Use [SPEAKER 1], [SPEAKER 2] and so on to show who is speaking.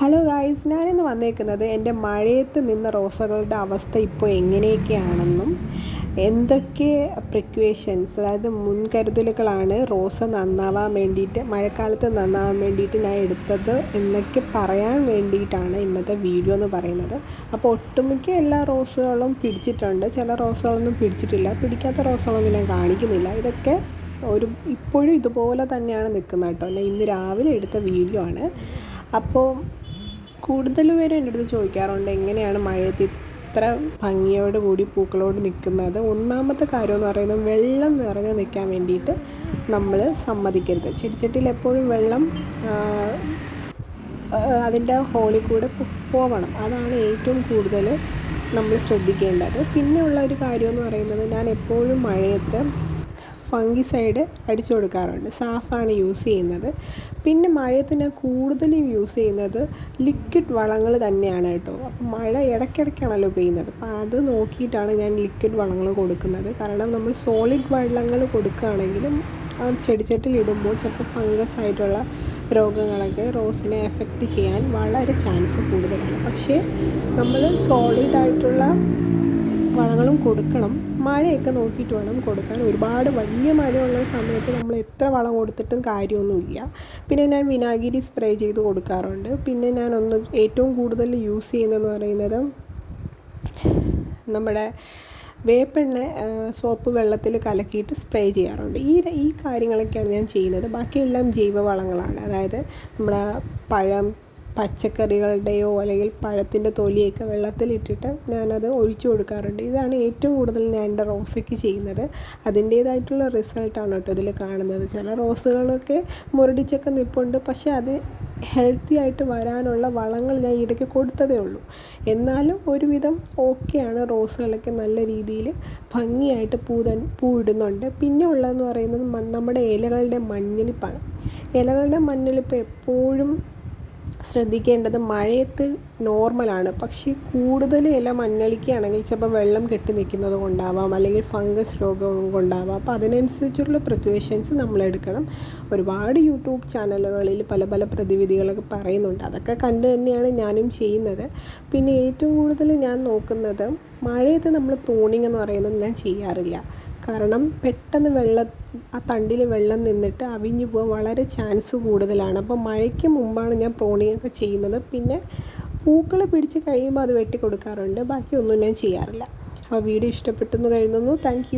[SPEAKER 1] Hello guys ഞാനിന്ന് വന്നേക്കുന്നത് എന്റെ മഴയത്ത് നിന്ന റോസകളുടെ അവസ്ഥ ഇപ്പോൾ എങ്ങനെയൊക്കെയാണെന്നും എന്തൊക്കെ പ്രിക്വേഷൻസ് അതായത് മുൻകരുതലുകളാണ് റോസ് നന്നാവാൻ വേണ്ടിയിട്ട് മഴക്കാലത്ത് നന്നാവാൻ വേണ്ടിയിട്ട് ഞാൻ എടുത്തത് എന്നൊക്കെ പറയാൻ വേണ്ടിയിട്ടാണ് ഇന്നത്തെ വീഡിയോ എന്ന് പറയുന്നത്. അപ്പോൾ ഒട്ടുമിക്ക എല്ലാ റോസുകളും പിടിച്ചിട്ടുണ്ട്. ചില റോസുകളൊന്നും പിടിച്ചിട്ടില്ല. പിടിക്കാത്ത റോസുകളൊന്നും ഞാൻ കാണിക്കുന്നില്ല. ഇതൊക്കെ ഒരു ഇപ്പോഴും ഇതുപോലെ തന്നെയാണ് നിൽക്കുന്നത് കേട്ടോ. അല്ല ഇന്ന് രാവിലെ എടുത്ത വീഡിയോ ആണ്. അപ്പോൾ കൂടുതൽ പേരും എന്റെ അടുത്ത് ചോദിക്കാറുണ്ട് എങ്ങനെയാണ് മഴയത്ത് ഇത്ര ഭംഗിയോട് കൂടി പൂക്കളോട് നിൽക്കുന്നത്? ഒന്നാമത്തെ കാര്യം എന്ന് പറയുന്നത് വെള്ളം നിറഞ്ഞ് നിൽക്കാൻ വേണ്ടിയിട്ട് നമ്മൾ സമ്മതിക്കരുത്. ചെടിച്ചട്ടിയിൽ എപ്പോഴും വെള്ളം അതിന്റെ ഹോളിൽ കൂടെ പോവണം. അതാണ് ഏറ്റവും കൂടുതൽ നമ്മൾ ശ്രദ്ധിക്കേണ്ടത്. പിന്നെ ഉള്ള ഒരു കാര്യം എന്ന് പറയുന്നത് ഞാൻ എപ്പോഴും മഴയത്ത് ഫംഗിസൈഡ് അടിച്ചു കൊടുക്കാറുണ്ട്. സാഫാണ് യൂസ് ചെയ്യുന്നത്. പിന്നെ മഴയത്ത് ഞാൻ കൂടുതലും യൂസ് ചെയ്യുന്നത് ലിക്വിഡ് വളങ്ങൾ തന്നെയാണ് കേട്ടോ. അപ്പോൾ മഴ ഇടയ്ക്കിടയ്ക്കാണല്ലോ പെയ്യുന്നത്. അപ്പോൾ അത് നോക്കിയിട്ടാണ് ഞാൻ ലിക്വിഡ് വളങ്ങൾ കൊടുക്കുന്നത്. കാരണം നമ്മൾ സോളിഡ് വെള്ളങ്ങൾ കൊടുക്കുകയാണെങ്കിലും ഇടുമ്പോൾ ചിലപ്പോൾ ഫംഗസ് ആയിട്ടുള്ള രോഗങ്ങളൊക്കെ റോസിനെ എഫക്റ്റ് ചെയ്യാൻ വളരെ ചാൻസ് കൂടുതലാണ്. പക്ഷേ നമ്മൾ സോളിഡായിട്ടുള്ള വളങ്ങളും കൊടുക്കണം. മഴയൊക്കെ നോക്കിയിട്ട് വേണം കൊടുക്കാൻ. ഒരുപാട് വലിയ മഴയുള്ള സമയത്ത് നമ്മൾ എത്ര വളം കൊടുത്തിട്ടും കാര്യമൊന്നുമില്ല. പിന്നെ ഞാൻ വിനാഗിരി സ്പ്രേ ചെയ്ത് കൊടുക്കാറുണ്ട്. പിന്നെ ഞാൻ ഒന്ന് ഏറ്റവും കൂടുതൽ യൂസ് ചെയ്യുന്നതെന്ന് പറയുന്നത് നമ്മുടെ വേപ്പെണ്ണ സോപ്പ് വെള്ളത്തിൽ കലക്കിയിട്ട് സ്പ്രേ ചെയ്യാറുണ്ട്. ഈ ഈ കാര്യങ്ങളൊക്കെയാണ് ഞാൻ ചെയ്യുന്നത്. ബാക്കിയെല്ലാം ജൈവവളങ്ങളാണ് അതായത് നമ്മുടെ പഴം പച്ചക്കറികളുടെയോ അല്ലെങ്കിൽ പഴത്തിന്റെ തൊലിയൊക്കെ വെള്ളത്തിലിട്ടിട്ട് ഞാനത് ഒഴിച്ചു കൊടുക്കാറുണ്ട്. ഇതാണ് ഏറ്റവും കൂടുതൽ ഞാൻ എന്റെ റോസയ്ക്ക് ചെയ്യുന്നത്. അതിന്റേതായിട്ടുള്ള റിസൾട്ടാണ് കേട്ടോ ഇതിൽ കാണുന്നത്. ചില റോസുകളൊക്കെ മുരടിച്ചൊക്കെ നിൽപ്പുണ്ട് പക്ഷേ അത് ഹെൽത്തി ആയിട്ട് വരാനുള്ള വളങ്ങൾ ഞാൻ ഇടയ്ക്ക് കൊടുത്തതേ ഉള്ളൂ. എന്നാലും ഒരുവിധം ഓക്കെയാണ് റോസുകളൊക്കെ നല്ല രീതിയിൽ ഭംഗിയായിട്ട് പൂ തൻ പൂ ഇടുന്നുണ്ട് പിന്നെ ഉള്ളതെന്ന് പറയുന്നത് നമ്മുടെ ഇലകളുടെ മഞ്ഞളിപ്പാണ്. ഇലകളുടെ മഞ്ഞളിപ്പ് എപ്പോഴും ശ്രദ്ധിക്കേണ്ടത് മഴയത്ത് നോർമലാണ്. പക്ഷേ കൂടുതൽ ഇല മഞ്ഞളിക്കുകയാണെങ്കിൽ ചിലപ്പോൾ വെള്ളം കെട്ടി നിൽക്കുന്നത് കൊണ്ടാവാം അല്ലെങ്കിൽ ഫംഗസ് രോഗം കൊണ്ടാവാം. അപ്പോൾ അതിനനുസരിച്ചുള്ള പ്രിക്കോഷൻസ് നമ്മൾ എടുക്കണം. ഒരുപാട് യൂട്യൂബ് ചാനലുകളിൽ പല പല പ്രതിവിധികളൊക്കെ പറയുന്നുണ്ട്. അതൊക്കെ കണ്ട് തന്നെയാണ് ഞാനും ചെയ്യുന്നത്. പിന്നെ ഏറ്റവും കൂടുതൽ ഞാൻ നോക്കുന്നത് മഴയത്ത് നമ്മൾ പ്രൂണിങ് എന്ന് പറയുന്നത് ഞാൻ ചെയ്യാറില്ല. കാരണം പെട്ടെന്ന് വെള്ളം ആ തണ്ടിൽ വെള്ളം നിന്നിട്ട് അവിഞ്ഞു പോകാൻ വളരെ ചാൻസ് കൂടുതലാണ്. അപ്പോൾ മഴയ്ക്ക് മുമ്പാണ് ഞാൻ പ്രോണിയൊക്കെ ചെയ്യുന്നത്. പിന്നെ പൂക്കൾ പിടിച്ച് കഴിയുമ്പോൾ അത് വെട്ടി കൊടുക്കാറുണ്ട്. ബാക്കിയൊന്നും ഞാൻ ചെയ്യാറില്ല. അപ്പോൾ വീഡിയോ ഇഷ്ടപ്പെട്ടെന്ന് കരുതുന്നു. താങ്ക്